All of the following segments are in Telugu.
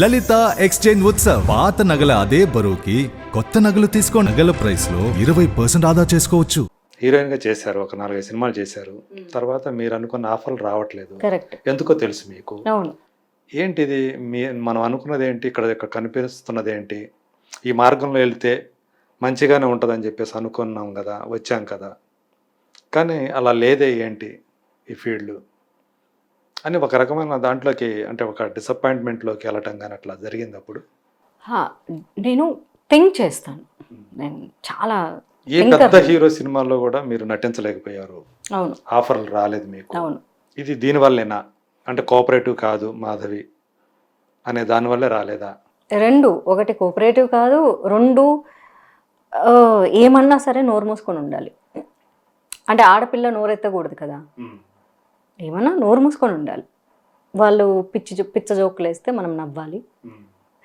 లలిత ఎక్స్చేంజ్ ఉత్సవ్. పాత నగల అదే బరువుకి కొత్త నగలు తీసుకో నగల ప్రైస్లో ఇరవై పర్సెంట్ ఆదా చేసుకోవచ్చు. హీరోయిన్గా చేశారు. ఒక నాలుగైదు సినిమాలు చేశారు. తర్వాత మీరు అనుకున్న ఆఫర్లు రావట్లేదు. కరెక్ట్ ఎందుకో తెలుసు మీకు? అవును. ఏంటిది? మీ మనం అనుకున్నది ఏంటి? ఇక్కడ ఇక్కడ కనిపిస్తున్నది ఏంటి? ఈ మార్గంలో వెళ్తే మంచిగానే ఉంటుందని చెప్పేసి అనుకున్నాం కదా వచ్చాం కదా. కానీ అలా లేదే ఏంటి ఈ ఫీల్డ్ అని ఒక రకమైన దాంట్లోకి అంటే ఒక డిసప్పాయింట్మెంట్లోకి వెళ్ళటం కానీ అట్లా జరిగింది అప్పుడు? నేను థింక్ చేస్తాను. నేను చాలా ఏ. పెద్ద హీరో సినిమాల్లో కూడా మీరు నటించలేకపోయారు. అవును. ఆఫర్లు రాలేదు మీకు. అవును. ఇది దీనివల్లేనా? అంటే కోఆపరేటివ్ కాదు మాధవి అనే దానివల్లే రాలేదా? రెండు. ఒకటి కోఆపరేటివ్ కాదు రెండు ఏమన్నా సరే నోరు మూసుకొని ఉండాలి. అంటే ఆడపిల్ల నోరెత్తకూడదు కదా. ఏమన్నా నోరు మూసుకొని ఉండాలి. వాళ్ళు పిచ్చి పిచ్చ జోకులు వేస్తే మనం నవ్వాలి.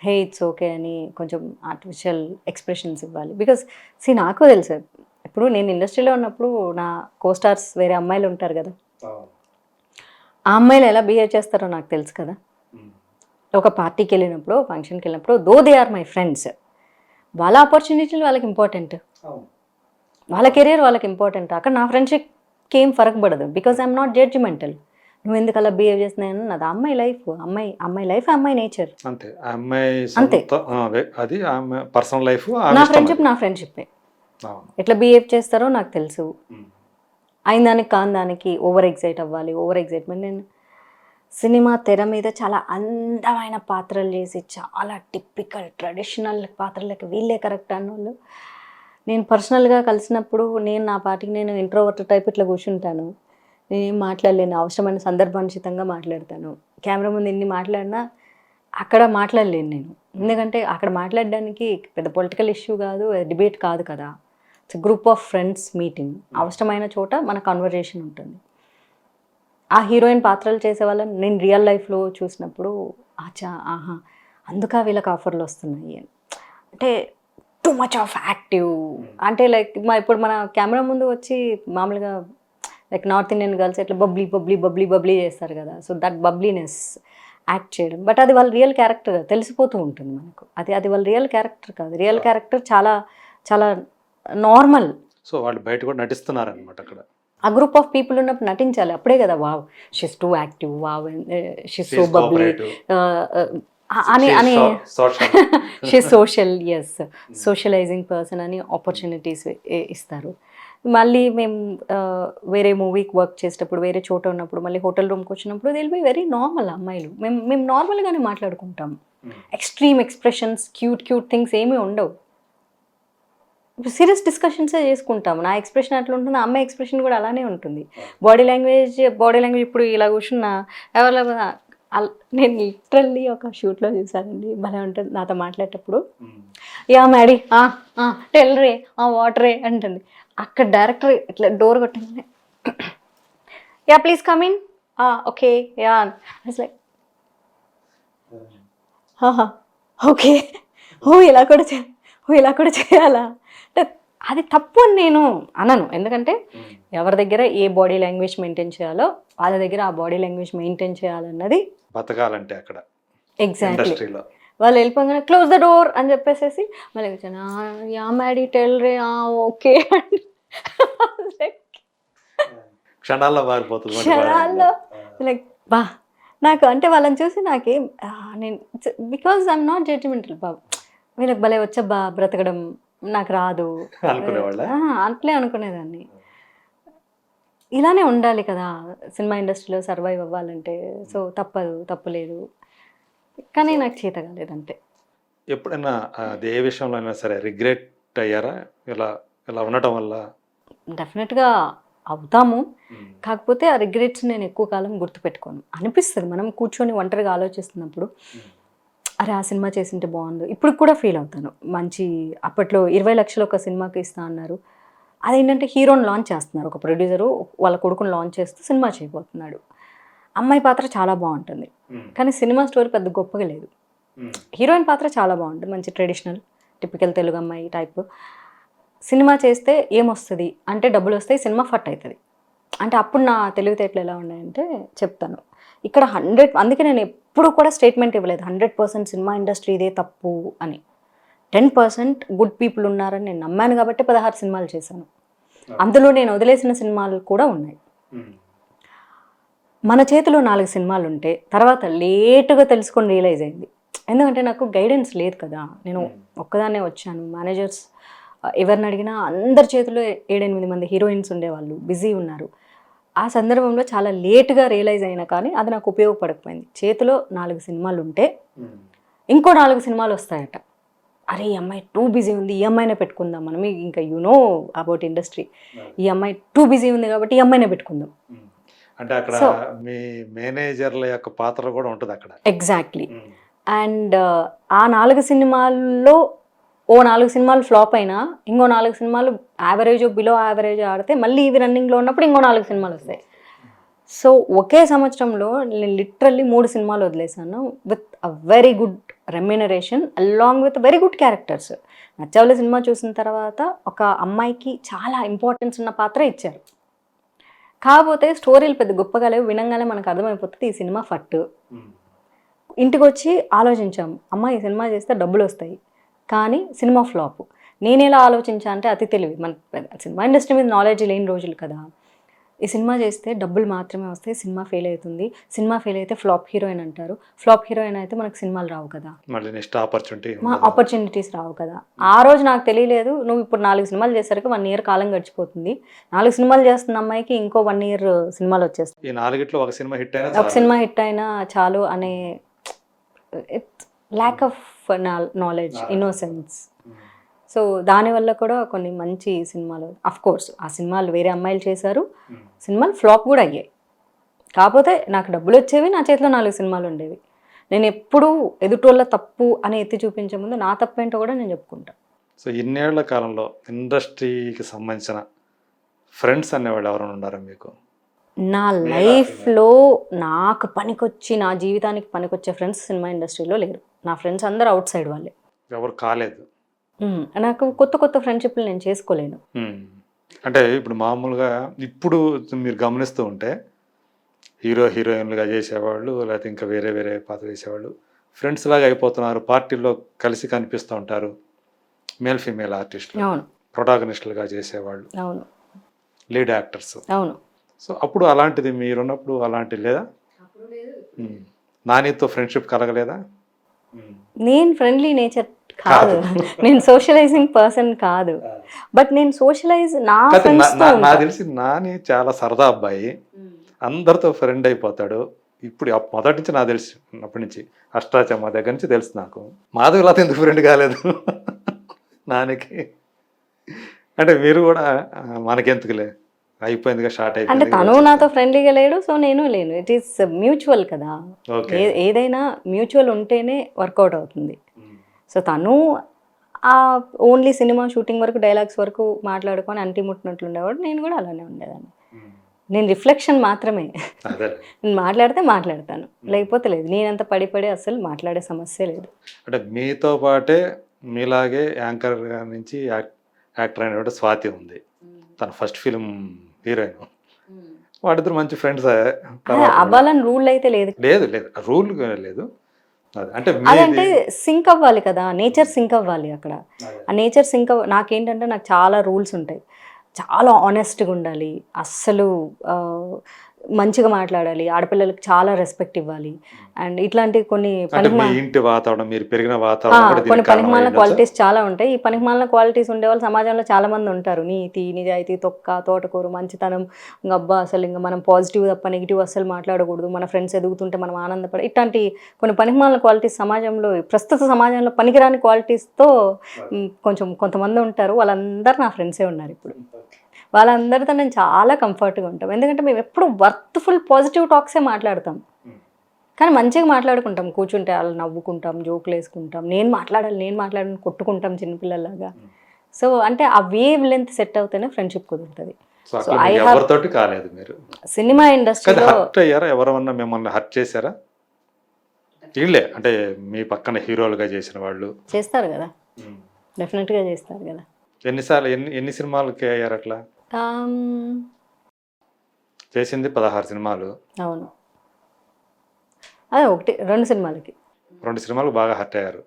హే ఇట్స్ ఓకే అని కొంచెం ఆర్టిఫిషియల్ ఎక్స్ప్రెషన్స్ ఇవ్వాలి. బికాస్ సి నాకు తెలుసు. ఇప్పుడు నేను ఇండస్ట్రీలో ఉన్నప్పుడు నా కోస్టార్స్ వేరే అమ్మాయిలు ఉంటారు కదా. ఆ. అమ్మాయిలు ఎలా బిహేవ్ చేస్తారో నాకు తెలుసు కదా. ఒక పార్టీకి వెళ్ళినప్పుడు ఫంక్షన్కి వెళ్ళినప్పుడు though they are my friends వాళ్ళ ఆపర్చునిటీలు వాళ్ళకి ఇంపార్టెంట్ వాళ్ళ కెరీర్ వాళ్ళకి ఇంపార్టెంట్ అక్కడ నా ఫ్రెండ్షిప్కి ఏం ఫరక్ పడదు బికాజ్ ఐఎమ్ నాట్ జడ్జిమెంటల్ నువ్వు ఎందుకు అలా బిహేవ్ చేస్తున్నాను నాది అమ్మాయి లైఫ్ అమ్మాయి అమ్మాయి లైఫ్ అమ్మాయి నేచర్ అంతే. అమ్మాయి అంతే. అది పర్సనల్ లైఫ్ నా ఫ్రెండ్షిప్ నా ఫ్రెండ్షిప్పే ఎట్లా బిహేవ్ చేస్తారో నాకు తెలుసు. అయిన దానికి కాని దానికి ఓవర్ ఎగ్జైట్ అవ్వాలి ఓవర్ ఎగ్జైట్మెంట్ నేను సినిమా తెర మీద చాలా అందమైన పాత్రలు చేసి చాలా టిపికల్ ట్రెడిషనల్ పాత్రలకి వీళ్ళే కరెక్ట్ అన్నోళ్ళు. నేను పర్సనల్గా కలిసినప్పుడు నేను నా పాటికి నేను ఇంట్రోవర్ట్ టైప్ ఇట్లా కూర్చుంటాను. నేనేం మాట్లాడలేను అవసరమైన సందర్భానుచితంగా మాట్లాడతాను. కెమెరా ముందు ఎన్ని మాట్లాడినా అక్కడ మాట్లాడలేను నేను. ఎందుకంటే అక్కడ మాట్లాడడానికి పెద్ద పొలిటికల్ ఇష్యూ కాదు డిబేట్ కాదు కదా. It's group of friends meeting అవసరమైన చోట మన కన్వర్జేషన్ ఉంటుంది. ఆ హీరోయిన్ పాత్రలు చేసే వాళ్ళని నేను రియల్ లైఫ్లో చూసినప్పుడు ఆచా ఆహా అందుక వీళ్ళకి ఆఫర్లు వస్తున్నాయి అని. అంటే టూ మచ్ ఆఫ్ యాక్టివ్ అంటే లైక్ మా ఇప్పుడు మన కెమెరా ముందు వచ్చి మామూలుగా లైక్ నార్త్ ఇండియన్ గర్ల్స్ ఎట్లా బబ్లీ బబ్లీ బబ్లీ బబ్లీ చేస్తారు కదా. సో దట్ బబ్లీనెస్ యాక్ట్ చేయడం. బట్ అది వాళ్ళ రియల్ క్యారెక్టర్ తెలిసిపోతూ ఉంటుంది మనకు. అది అది వాళ్ళ రియల్ క్యారెక్టర్ కాదు. రియల్ క్యారెక్టర్ చాలా చాలా నార్మల్ సో వాళ్ళు బయట కూడా నటిస్తున్నారు అనమాట అక్కడ. ఆ గ్రూప్ ఆఫ్ పీపుల్ ఉన్నప్పుడు నటించాలి. అప్పుడే కదా wow she's too active wow she's so She's bubbly. అని అని she social is socializing person అని ఆపర్చునిటీస్ ఇస్తారు. మళ్ళీ మేము వేరే మూవీకి వర్క్ చేసేటప్పుడు వేరే చోట ఉన్నప్పుడు మళ్ళీ హోటల్ రూమ్కి వచ్చినప్పుడు దిల్ బి వెరీ నార్మల్ అమ్మాయిలు. మేము మేము నార్మల్గానే మాట్లాడుకుంటాం. Extreme expressions cute cute things ఏమీ ఉండవు. సీరియస్ డిస్కషన్సే చేసుకుంటాం. నా ఎక్స్ప్రెషన్ అట్లా ఉంటుంది అమ్మాయి ఎక్స్ప్రెషన్ కూడా అలానే ఉంటుంది. బాడీ లాంగ్వేజ్ బాడీ లాంగ్వేజ్ ఇప్పుడు ఇలా కూర్చున్నా ఎవరు నేను లిటరల్లీ ఒక షూట్లో చూసానండి. భలే ఉంటుంది నాతో మాట్లాడేటప్పుడు. యా మ్యాడీ టెల్ రే ఆ వాటరే అంటుంది. అక్కడ డైరెక్టర్ ఇట్లా డోర్ కొట్టగానే. Ya please come in. Okay ya like okay. ఓ ఇలా కూడా చే ఓ ఇలా కూడా చేయాలా? అంటే అది తప్పు అని నేను అనను. ఎందుకంటే ఎవరి దగ్గర ఏ బాడీ లాంగ్వేజ్ మెయింటైన్ చేయాలో వాళ్ళ దగ్గర ఆ బాడీ లాంగ్వేజ్ మెయింటైన్ చేయాలన్నది బతకాలంటే అక్కడ ఇండస్ట్రీలో. వాళ్ళు వెళ్ళిపోగానే క్లోజ్ ద డోర్ అని చెప్పేసేసి మళ్ళీ వచ్చాను యా మ్యాడీ టెల్ రే ఓకే క్షణాల్లో మారిపోతుంది మరి క్షణాల్లో లైక్ బా నాకు అంటే వాళ్ళని చూసి నాకేం నేను బికాజ్ ఐఎమ్ నాట్ జడ్జిమెంటల్ బాబు వీళ్ళకి భలే వచ్చబ్బా బ్రతకడం నాకు రాదు. అట్లే అనుకునేదాన్ని. ఇలానే ఉండాలి కదా సినిమా ఇండస్ట్రీలో సర్వైవ్ అవ్వాలంటే. సో తప్పదు తప్పులేదు కానీ నాకు చేత కాలేదంటే ఎప్పుడైనా అది ఏ విషయంలో అయినా సరే రిగ్రెట్ అయ్యారా? ఇలా ఇలా ఉండటం వల్ల? డెఫినెట్గా అవుతాము. కాకపోతే ఆ రిగ్రెట్స్ నేను ఎక్కువ కాలం గుర్తుపెట్టుకోను. అనిపిస్తుంది మనం కూర్చొని ఒంటరిగా ఆలోచిస్తున్నప్పుడు అరే ఆ సినిమా చేసింటే బాగుండు. ఇప్పుడు కూడా ఫీల్ అవుతాను. మంచి అప్పట్లో ఇరవై లక్షలు ఒక సినిమాకి ఇస్తా అన్నారు. అదేంటంటే హీరోని లాంచ్ చేస్తున్నారు. ఒక ప్రొడ్యూసరు వాళ్ళ కొడుకుని లాంచ్ చేస్తూ సినిమా చేయబోతున్నాడు. అమ్మాయి పాత్ర చాలా బాగుంటుంది. కానీ సినిమా స్టోరీ పెద్ద గొప్పగా లేదు. హీరోయిన్ పాత్ర చాలా బాగుంటుంది. మంచి ట్రెడిషనల్ టిపికల్ తెలుగు అమ్మాయి టైప్ సినిమా చేస్తే ఏమొస్తుంది? అంటే డబ్బులు వస్తాయి సినిమా ఫట్ అవుతుంది అంటే అప్పుడు నా తెలివితేటలు ఎలా ఉన్నాయంటే చెప్తాను. ఇక్కడ హండ్రెడ్ అందుకే నేను ఎప్పుడు కూడా స్టేట్మెంట్ ఇవ్వలేదు. హండ్రెడ్ పర్సెంట్ సినిమా ఇండస్ట్రీ ఇదే తప్పు అని. టెన్ పర్సెంట్ గుడ్ పీపుల్ ఉన్నారని నేను నమ్మాను కాబట్టి పదహారు సినిమాలు చేశాను. అందులో నేను వదిలేసిన సినిమాలు కూడా ఉన్నాయి. మన చేతిలో నాలుగు సినిమాలు ఉంటే తర్వాత లేటుగా తెలుసుకొని రియలైజ్ అయింది. ఎందుకంటే నాకు గైడెన్స్ లేదు కదా. నేను ఒక్కదాన్నే వచ్చాను. మేనేజర్స్ ఎవరిని అడిగినా అందరి చేతిలో ఏడెనిమిది మంది హీరోయిన్స్ ఉండేవాళ్ళు బిజీ ఉన్నారు. ఆ సందర్భంలో చాలా లేటుగా రియలైజ్ అయినా కానీ అది నాకు ఉపయోగపడకపోయింది. చేతిలో నాలుగు సినిమాలు ఉంటే ఇంకో నాలుగు సినిమాలు వస్తాయట. అరే ఈ అమ్మాయి టూ బిజీ ఉంది ఈ అమ్మాయినే పెట్టుకుందాం మనం. ఇంకా యు నో అబౌట్ ఇండస్ట్రీ ఈ అమ్మాయి టూ బిజీ ఉంది కాబట్టి ఈ అమ్మాయినే పెట్టుకుందాం. అంటే అక్కడ మీ మేనేజర్ల యొక్క పాత్ర కూడా ఉంటుంది అక్కడ. ఎగ్జాక్ట్లీ అండ్ ఆ నాలుగు సినిమాల్లో ఓ నాలుగు సినిమాలు ఫ్లాప్ అయినా ఇంకో నాలుగు సినిమాలు యావరేజ్ బిలో యావరేజ్ ఆడితే మళ్ళీ ఇవి రన్నింగ్లో ఉన్నప్పుడు ఇంకో నాలుగు సినిమాలు వస్తాయి. సో ఒకే సంవత్సరంలో నేను లిటరల్లీ మూడు సినిమాలు వదిలేశాను with a very good remuneration along with very good characters నచ్చవల cinema చూసిన తర్వాత ఒక అమ్మాయికి చాలా ఇంపార్టెన్స్ ఉన్న పాత్ర ఇచ్చారు. కాకపోతే స్టోరీలు పెద్ద గొప్పగా లేవు వినంగానే మనకు అర్థమైపోతుంది ఈ సినిమా ఫట్టు. ఇంటికి వచ్చి ఆలోచించాం అమ్మ ఈ సినిమా చేస్తే డబ్బులు వస్తాయి కానీ సినిమా ఫ్లాప్. నేను ఎలా ఆలోచించా అంటే అతి తెలివి. మన సినిమా ఇండస్ట్రీ మీద నాలెడ్జ్ లేని రోజులు కదా. ఈ సినిమా చేస్తే డబ్బులు మాత్రమే వస్తాయి సినిమా ఫెయిల్ అవుతుంది. సినిమా ఫెయిల్ అయితే ఫ్లాప్ హీరోయిన్ అంటారు. ఫ్లాప్ హీరోయిన్ అయితే మనకు సినిమాలు రావు కదా. మళ్ళీ నెక్స్ట్ ఆపర్చునిటీ మా ఆపర్చునిటీస్ రావు కదా. ఆ రోజు నాకు తెలియలేదు నువ్వు ఇప్పుడు నాలుగు సినిమాలు చేసరికి వన్ ఇయర్ కాలం గడిచిపోతుంది. నాలుగు సినిమాలు చేస్తున్న అమ్మాయికి ఇంకో వన్ ఇయర్ సినిమాలు వచ్చేస్తాయి. ఈ నాలుగిట్లో ఒక సినిమా హిట్ అయినా ఒక చాలు. సినిమా హిట్ అయినా చాలు అనే lack of knowledge innocence so దానివల్ల కూడా కొన్ని మంచి సినిమాలు అఫ్ కోర్స్ ఆ సినిమాలు వేరే అమ్మాయిలు చేశారు. సినిమాలు ఫ్లాప్ కూడా అయ్యాయి. కాకపోతే నాకు డబ్బులు వచ్చేవి నా చేతిలో నాలుగు సినిమాలు ఉండేవి. నేను ఎప్పుడూ ఎదుటోళ్ళ తప్పు అని ఎత్తి చూపించే ముందు నా తప్పు ఏంటో కూడా నేను చెప్పుకుంటా. సో ఇన్నేళ్ళ కాలంలో ఇండస్ట్రీకి సంబంధించిన ఫ్రెండ్స్ అనేవాళ్ళు ఎవరైనా ఉన్నారా మీకు? నా లైఫ్లో నాకు పనికొచ్చి నా జీవితానికి పనికొచ్చే ఫ్రెండ్స్ సినిమా ఇండస్ట్రీలో లేరు. నా ఫ్రెండ్స్ అందరూ అవుట్ సైడ్ వాళ్ళే. ఎవరు కాలేదు. నాకు కొత్త కొత్త ఫ్రెండ్షిప్లు నేను చేసుకోలేను. అంటే ఇప్పుడు మామూలుగా ఇప్పుడు మీరు గమనిస్తూ ఉంటే హీరో హీరోయిన్లుగా చేసేవాళ్ళు లేకపోతే ఇంకా వేరే వేరే పాత్ర చేసేవాళ్ళు ఫ్రెండ్స్ లాగా అయిపోతున్నారు పార్టీల్లో కలిసి కనిపిస్తూ ఉంటారు మేల్ ఫీమేల్ ఆర్టిస్టులు అవును. ప్రొటాగనిస్టులుగా చేసేవాళ్ళు అవును. లీడ్ యాక్టర్స్ అవును. సో అప్పుడు అలాంటిది మీరున్నప్పుడు అలాంటిది లేదా. నానితో ఫ్రెండ్షిప్ కలగలేదా? నేను ఫ్రెండ్లీ నేచర్ కాదు. నేను సోషలైజింగ్ పర్సన్ కాదు. బట్ నేను సోషలైజ్ నా నాకు. తెలిసి నాని చాలా సరదా అబ్బాయి. అందరితో ఫ్రెండ్ అయిపోతాడు. ఇప్పుడు మొదటి నుంచి నాకు తెలిసి అప్పటి నుంచి అష్టాచమ్మ దగ్గర నుంచి తెలుసు నాకు. మాధవిలత ఎందుకు ఫ్రెండ్ కాలేదు? నానికి. అంటే మీరు కూడా మనకెందుకులే? అయిపోయిందిగా అంటే అయిపోయింది తను నాతో ఫ్రెండ్లీగా లేడు సో నేను లేను. ఇట్ ఈస్ మ్యూచువల్ కదా. ఏదైనా మ్యూచువల్ ఉంటేనే వర్కౌట్ అవుతుంది. సో తను ఆ ఓన్లీ సినిమా షూటింగ్ వరకు డైలాగ్స్ వరకు మాట్లాడుకొని అంటి ముట్టినట్లు ఉండేవాడు. నేను కూడా అలానే ఉండేదాన్ని. నేను రిఫ్లెక్షన్ మాత్రమే. నేను మాట్లాడితే మాట్లాడతాను. లేకపోతే లేదు. నేనంత పడి పడి అసలు మాట్లాడే సమస్య లేదు. అంటే మీతో పాటే మీలాగే యాంకర్ నుంచి యాక్- యాక్టర్ అయినటువంటి స్వాతి ఉంది. తన ఫస్ట్ ఫిలిం హీరోయిన్. వాడిద్దరు మంచి ఫ్రెండ్స్. అవ్వాలని రూల్ అయితే లేదు. లేదు లేదు. రూల్ లేదు. అదంటే సింక్ అవ్వాలి కదా నేచర్ సింక్ అవ్వాలి అక్కడ. ఆ నేచర్ సింక్ అవ్వ నాకేంటంటే నాకు చాలా రూల్స్ ఉంటాయి. చాలా ఆనెస్ట్గా ఉండాలి. అస్సలు మంచిగా మాట్లాడాలి. ఆడపిల్లలకి చాలా రెస్పెక్ట్ ఇవ్వాలి. అండ్ ఇట్లాంటి కొన్ని ఇంటి వాతావరణం మీరు పెరిగిన వాతావరణం కొన్ని పనికిమాలిన? క్వాలిటీస్ చాలా ఉంటాయి. ఈ పనికిమాలిన క్వాలిటీస్ ఉండేవాళ్ళు సమాజంలో చాలా మంది ఉంటారు. నీతి నిజాయితీ తొక్క తోటకూర మంచితనం ఇంకా అబ్బా అసలు ఇంకా మనం పాజిటివ్ తప్ప నెగిటివ్ అస్సలు మాట్లాడకూడదు. మన ఫ్రెండ్స్ ఎదుగుతుంటే మనం ఆనందపడ ఇట్లాంటి కొన్ని పనికిమాలిన క్వాలిటీస్ సమాజంలో ప్రస్తుత సమాజంలో పనికిరాని క్వాలిటీస్తో కొంచెం కొంతమంది ఉంటారు. వాళ్ళందరూ నా ఫ్రెండ్సే ఉన్నారు ఇప్పుడు. వాళ్ళందరితో నేను చాలా కంఫర్ట్గా ఉంటాం. ఎందుకంటే మేము ఎప్పుడు వర్త్ఫుల్ పాజిటివ్ టాక్సే మాట్లాడతాం. కానీ మంచిగా మాట్లాడుకుంటాం. కూర్చుంటే వాళ్ళు నవ్వుకుంటాం జోకులు వేసుకుంటాం. నేను మాట్లాడాలి నేను మాట్లాడాలని కొట్టుకుంటాం చిన్నపిల్లలాగా సో అంటే ఆ వేవ్ లెంత్ సెట్ అవుతేనే ఫ్రెండ్షిప్ కుదురుతుంది. సో ఎవరితోటి కాలేదు మీరు. సినిమా ఇండస్ట్రీలో హర్ట్ అయ్యారా? ఎవరన్నా మిమ్మల్ని హర్ట్ చేశారా? వీళ్ళే అంటే మీ పక్కన హీరోలుగా చేసిన వాళ్ళు. చేస్తారు కదా. డెఫినెట్గా చేస్తారు కదా. ఎన్నిసార్లు ఎన్ని ఎన్ని సినిమాలకి అయ్యారు అట్లా చేసింది పదహారు సినిమాలు. అవును. అదే ఒకటి రెండు సినిమాలకి. రెండు సినిమాలు బాగా హర్ట్ అయ్యారు.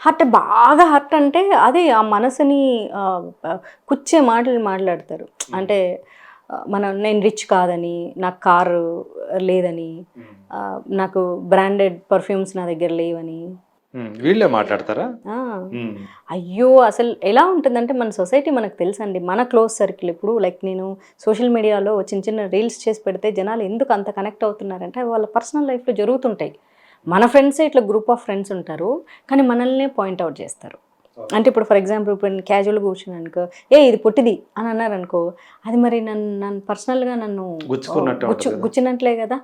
హర్ట్ బాగా హర్ట్ అంటే అదే ఆ మనసుని కుచ్చే మాటలు మాట్లాడతారు. అంటే మనం నేను రిచ్ కాదని నాకు కారు లేదని నాకు బ్రాండెడ్ పర్ఫ్యూమ్స్ నా దగ్గర లేవని వీళ్ళే మాట్లాడతారా? అయ్యో అసలు ఎలా ఉంటుందంటే మన సొసైటీ మనకు తెలుసండి. మన క్లోజ్ సర్కిల్ ఇప్పుడు లైక్ నేను సోషల్ మీడియాలో చిన్న చిన్న రీల్స్ చేసి పెడితే జనాలు ఎందుకు అంత కనెక్ట్ అవుతున్నారంటే అవి వాళ్ళ పర్సనల్ లైఫ్లో జరుగుతుంటాయి. మన ఫ్రెండ్సే ఇట్లా గ్రూప్ ఆఫ్ ఫ్రెండ్స్ ఉంటారు కానీ మనల్నే పాయింట్అవుట్ చేస్తారు. అంటే ఇప్పుడు ఫర్ ఎగ్జాంపుల్ ఇప్పుడు నేను క్యాజువల్గా కూర్చున్నాను అనుకో ఏ ఇది పుట్టిది అని అన్నారు అనుకో అది మరి నన్ను నన్ను పర్సనల్గా నన్ను గుచ్చుకున్నట్టే. గుచ్చినట్లే కదా?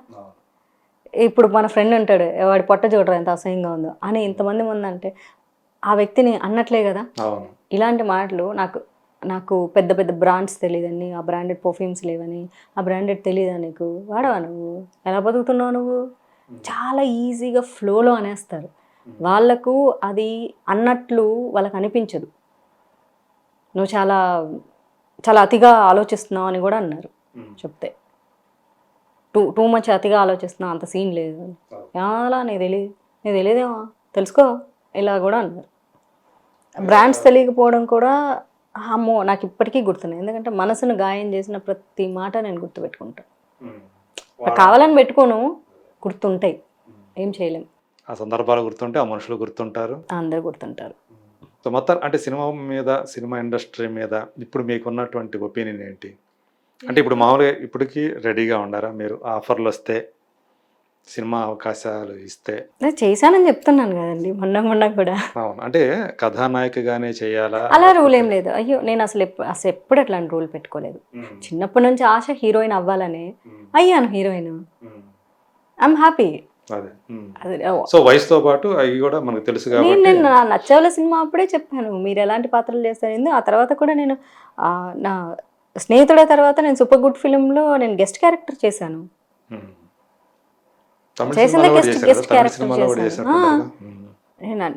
ఇప్పుడు మన ఫ్రెండ్ ఉంటాడు వాడి పొట్ట చూడరా ఎంత అసహ్యంగా ఉందో. అని ఇంతమంది ముందు అంటే ఆ వ్యక్తిని అన్నట్లే కదా? ఇలాంటి మాటలు నాకు నాకు పెద్ద పెద్ద బ్రాండ్స్ తెలియదని ఆ బ్రాండెడ్ పర్ఫ్యూమ్స్ లేవని ఆ బ్రాండెడ్ తెలియదా నీకు? వాడవా నువ్వు? ఎలా బతుకుతున్నావు నువ్వు? చాలా ఈజీగా ఫ్లోలో అనేస్తారు. వాళ్ళకు అది అన్నట్లు వాళ్ళకి అనిపించదు. నువ్వు చాలా చాలా అతిగా ఆలోచిస్తున్నావు అని కూడా అన్నారు చెప్తే. టూ టూ మచ్ అతిగా ఆలోచిస్తున్నా అంత సీన్ లేదు. అలా నీకు తెలియదు నీకు తెలియదేమో తెలుసుకో. ఇలా కూడా అన్నారు. బ్రాండ్స్ తెలియకపోవడం కూడా అమ్మో నాకు ఇప్పటికీ గుర్తున్నాయి. ఎందుకంటే మనసును గాయం చేసిన ప్రతి మాట నేను గుర్తుపెట్టుకుంటాను. కావాలని పెట్టుకోను గుర్తుంటాయి. ఏం చేయలేం. ఆ సందర్భాలు గుర్తుంటే ఆ మనుషులు గుర్తుంటారు. అందరు గుర్తుంటారు. సో మొత్తం అంటే సినిమా మీద సినిమా ఇండస్ట్రీ మీద ఇప్పుడు మీకు ఉన్నటువంటి ఒపీనియన్ ఏంటి? అంటే ఇప్పుడు మామూలుగా ఇప్పటికీ రెడీగా ఉండారా? మీరు ఆఫర్లు వస్తే సినిమా అవకాశాలు ఇస్తే. నేను చేశానని చెప్తున్నాను కదండి మొన్న మొన్న కూడా. అవును. అంటే కథానాయికగానే చేయాలా? అలా రూల్ ఏం లేదు. అయ్యో నేను అసలు అసలు ఎప్పుడు అట్లాంటి రూల్ పెట్టుకోలేదు. చిన్నప్పటి నుంచి ఆశ హీరోయిన్ అవ్వాలని అయ్యాను హీరోయిన్. I'm happy. సో వయసుతో పాటు అవి కూడా మనకు తెలుసు నేను కాబట్టి నేను నా నచ్చవల సినిమా అప్పుడే చెప్పాను మీరు ఎలాంటి పాత్రలు చేస్తారు ఆ తర్వాత కూడా నేను నా స్నేహితుడ తర్వాత నేను సూపర్ గుడ్ ఫిలింలో నేను గెస్ట్ క్యారెక్టర్ చేశాను. చేసిందే సినిమాలో కూడా చేశాను.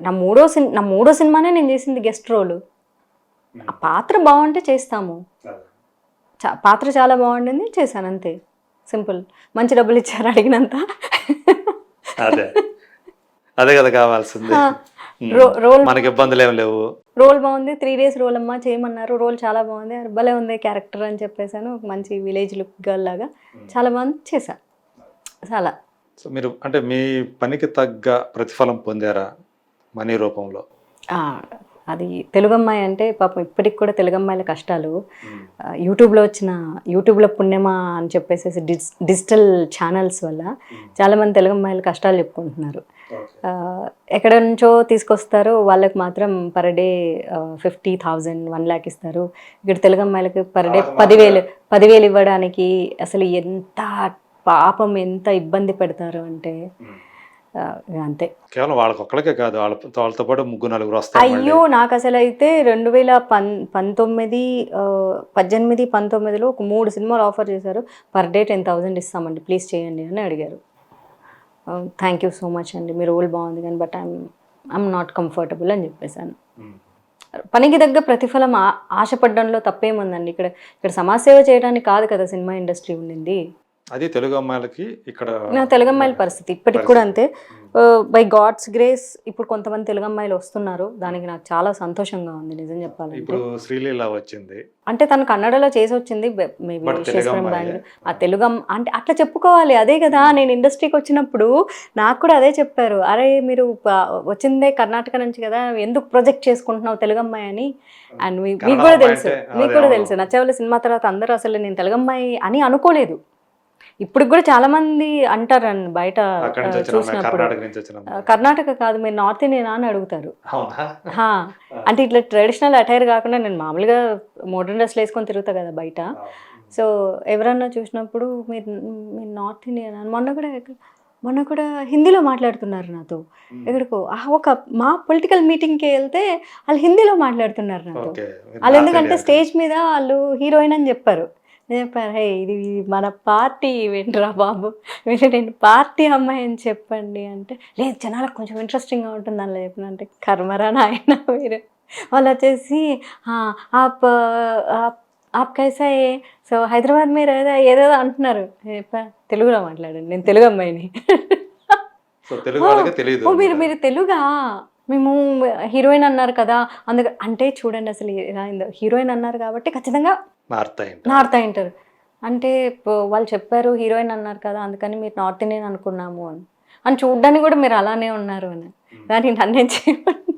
నా మూడో నా మూడో సినిమానే నేను చేసింది గెస్ట్ రోల్. ఆ పాత్ర బాగుంటే చేస్తాము. పాత్ర చాలా బాగుండింది చేశాను అంతే. సింపుల్. మంచి డబ్బులు ఇచ్చారు అడిగినంత. అదే. అదే కదా కావాల్సింది. రోల్ మనకి ఇబ్బందులు ఏం లేవు. రోల్ బాగుంది త్రీ డేస్ రోల్ అమ్మా చేయమన్నారు. రోల్ చాలా బాగుంది. భలే ఉంది క్యారెక్టర్ అని చెప్పేసాను. ఒక మంచి విలేజ్ లుక్ గర్ల్ లాగా. చాలా బాగుంది చేశా. చాలా. సో మీరు అంటే మీ పనికి తగ్గ ప్రతిఫలం పొందారా మనీ రూపంలో? అది తెలుగు అమ్మాయి అంటే పాపం ఇప్పటికి కూడా తెలుగు అమ్మాయిల కష్టాలు యూట్యూబ్లో వచ్చిన యూట్యూబ్లో పుణ్యమా అని చెప్పేసి డిజ్ డిజిటల్ ఛానల్స్ వల్ల చాలామంది తెలుగు అమ్మాయిలు కష్టాలు చెప్పుకుంటున్నారు. ఎక్కడ నుంచో తీసుకొస్తారు వాళ్ళకి మాత్రం per day fifty thousand one lakh ఇస్తారు. ఇక్కడ తెలుగు అమ్మాయిలకి పర్ డే పదివేలు పదివేలు ఇవ్వడానికి అసలు ఎంత పాపం ఎంత ఇబ్బంది పెడతారు అంటే అంతే. కేవలం వాళ్ళకొక్కడికే కాదు వాళ్ళ వాళ్ళతో పాటు ముగ్గురు నలుగురు వస్తారు. అయ్యో నాకు అసలు అయితే రెండు వేల పన్ పంతొమ్మిది పద్దెనిమిది పంతొమ్మిదిలో ఒక మూడు సినిమాలు ఆఫర్ చేశారు. పర్ డే టెన్ థౌజండ్ ఇస్తామండి ప్లీజ్ చేయండి అని అడిగారు. థ్యాంక్ యూ సో మచ్ అండి మీ రోల్ బాగుంది కానీ but I'm I'm not comfortable అని చెప్పేశాను. పనికి తగ్గ ప్రతిఫలం ఆ- ఆశపడడంలో తప్పేముందండి? ఇక్కడ ఇక్కడ సమాజ సేవ చేయడానికి కాదు కదా సినిమా ఇండస్ట్రీ ఉండింది. అది తెలుగు అమ్మాయిలకి ఇక్కడ నా తెలుగు అమ్మాయిల పరిస్థితి. ఇప్పటికి కూడా అంతే. బై గాడ్స్ గ్రేస్ ఇప్పుడు కొంతమంది తెలుగు అమ్మాయిలు వస్తున్నారు. దానికి నాకు చాలా సంతోషంగా ఉంది నిజం చెప్పాలంటే. ఇప్పుడు శ్రీలీల వచ్చింది. అంటే తను కన్నడలో చేసి వచ్చింది ఆ తెలుగు అంటే అట్లా చెప్పుకోవాలి అదే కదా. నేను ఇండస్ట్రీకి వచ్చినప్పుడు నాకు కూడా అదే చెప్పారు. అరే మీరు వచ్చిందే కర్ణాటక నుంచి కదా ఎందుకు ప్రొజెక్ట్ చేసుకుంటున్నావు తెలుగు అమ్మాయి అని. అండ్ మీకు కూడా తెలుసు. మీకు కూడా. తెలుసు. నచ్చవల సినిమా తర్వాత అందరూ అసలు నేను తెలుగు అమ్మాయి అని అనుకోలేదు. ఇప్పుడు కూడా చాలా మంది అంటారండి బయట చూసినప్పుడు. కర్ణాటక కాదు మీరు నార్త్ ఇండియన్ అని అడుగుతారు. అంటే ఇట్లా ట్రెడిషనల్ అటైర్ కాకుండా నేను మామూలుగా మోడర్న్ డ్రెస్లు వేసుకొని తిరుగుతా కదా బయట. సో ఎవరన్నా చూసినప్పుడు మీరు మీరు నార్త్ ఇండియన్? అని మొన్న కూడా మొన్న కూడా హిందీలో మాట్లాడుతున్నారు నాతో. ఎక్కడికో ఒక మా పొలిటికల్ మీటింగ్కి వెళ్తే వాళ్ళు హిందీలో మాట్లాడుతున్నారు నాతో. వాళ్ళు ఎందుకంటే స్టేజ్ మీద వాళ్ళు హీరోయిన్ అని చెప్పారు. నేను చెప్పాను హే ఇది ఇది మన పార్టీ ఈవెంట్రా బాబు. మీరు నేను పార్టీ అమ్మాయి అని చెప్పండి అంటే లేదు జనాలకు కొంచెం ఇంట్రెస్టింగ్గా ఉంటుంది అని చెప్పిన అంటే కర్మరా నాయన మీరు? వాళ్ళు వచ్చేసి "ఆ, ఆప్ ఆప్ కైసా ఏ? సో హైదరాబాద్ మీరు ఏదో ఏదేదో అంటున్నారు. తెలుగులో మాట్లాడండి నేను తెలుగు అమ్మాయిని. ఓ మీరు మీరు తెలుగా? మేము హీరోయిన్ అన్నారు కదా అందుక అంటే చూడండి అసలు ఎలా అయిందో. హీరోయిన్ అన్నారు కాబట్టి ఖచ్చితంగా నార్త్ అయింటారు అంటే వాళ్ళు చెప్పారు హీరోయిన్ అన్నారు కదా అందుకని మీరు నార్త్ ఇండియన్ అనుకున్నాము అని. అని చూడ్డానికి కూడా మీరు అలానే ఉన్నారు అని. దాన్ని నన్నేం చేయమని.